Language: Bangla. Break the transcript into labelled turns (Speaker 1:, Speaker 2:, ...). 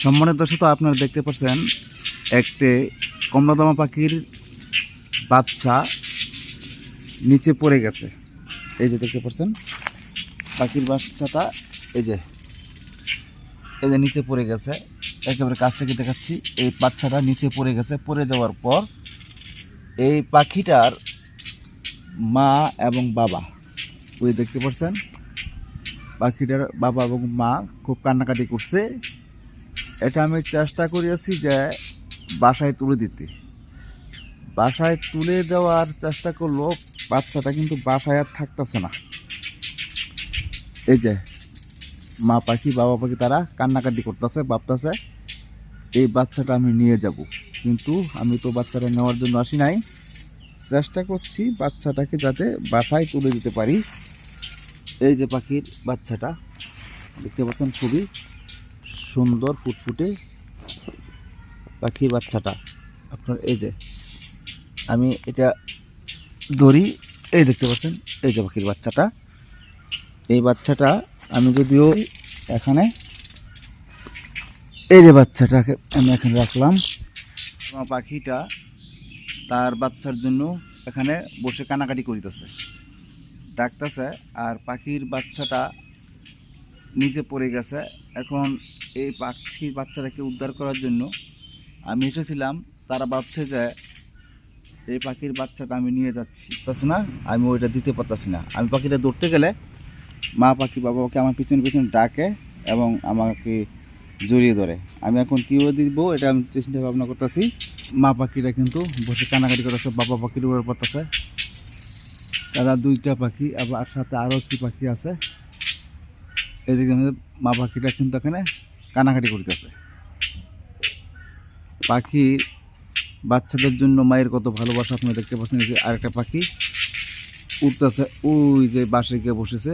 Speaker 1: সম্মানিত দর্শক আপনারা দেখতে পাচ্ছেন, একটি কমলাদমা পাখির বাচ্চা নিচে পড়ে গেছে। এই যে দেখতে পাচ্ছেন, পাখির বাচ্চাটা এই যে এই যে নিচে পড়ে গেছে। একেবারে কাছ থেকে দেখাচ্ছি, এই বাচ্চাটা নিচে পড়ে গেছে। পড়ে যাওয়ার পর এই পাখিটার মা এবং বাবা, ওই দেখতে পাচ্ছেন, পাখিটার বাবা এবং মা খুব কান্নাকাটি করছে। এটা আমি চেষ্টা করিয়াছি যে বাসায় তুলে দিতে। বাসায় তুলে দেওয়ার চেষ্টা করল বাচ্চাটা কিন্তু বাসায় আর থাকতেছে না। এই যে মা পাখি, বাবা পাখি তারা কান্নাকাটি করতেছে, ভাবতেছে, এই বাচ্চাটা আমি নিয়ে যাব। কিন্তু আমি তো বাচ্চাটা নেওয়ার জন্য আসি নাই। চেষ্টা করছি বাচ্চাটাকে যাতে বাসায় তুলে দিতে পারি। এই যে পাখির বাচ্চাটা, দেখতে পাচ্ছেন খুবই সুন্দর ফুটফুটে পাখির বাচ্চাটা। আপনার এই যে, আমি এটা ধরি, এই দেখতে পাচ্ছেন, এই যে পাখির বাচ্চাটা। এই বাচ্চাটা আমি যদিও এখানে, এই যে বাচ্চাটাকে আমি এখানে রাখলাম। আমার পাখিটা তার বাচ্চার জন্য এখানে বসে কানাকাটি করিতেছে। ডাকতেছে, আর পাখির বাচ্চাটা নিচে পড়ে গেছে। এখন এই পাখির বাচ্চাটাকে উদ্ধার করার জন্য আমি এসেছিলাম। তারা ভাবছে যে এই পাখির বাচ্চাটা আমি নিয়ে যাচ্ছি। পারছি না? আমি ওইটা দিতে পারতাছি না। আমি পাখিটা ধরতে গেলে মা পাখি বাবাকে আমার পিছনে পিছনে ডাকে এবং আমাকে জড়িয়ে ধরে। আমি এখন কীভাবে দিব এটা আমি চিন্তা ভাবনা করতেছি। মা পাখিটা কিন্তু বসে কানাকাটি করতেছে, বাবা পাখির উপরে পড়তেছে। তারা দুইটা পাখি, আবার সাথে আরও একটি পাখি আছে। এদিকে আমাদের মা পাখিটা কিন্তু এখানে কানাকাটি করতেছে। পাখি বাচ্চাদের জন্য মায়ের কত ভালোবাসা, আপনি দেখতে পাচ্ছেন যে আরেকটা পাখি উঠতেছে ওই যে বাসে গিয়ে বসেছে।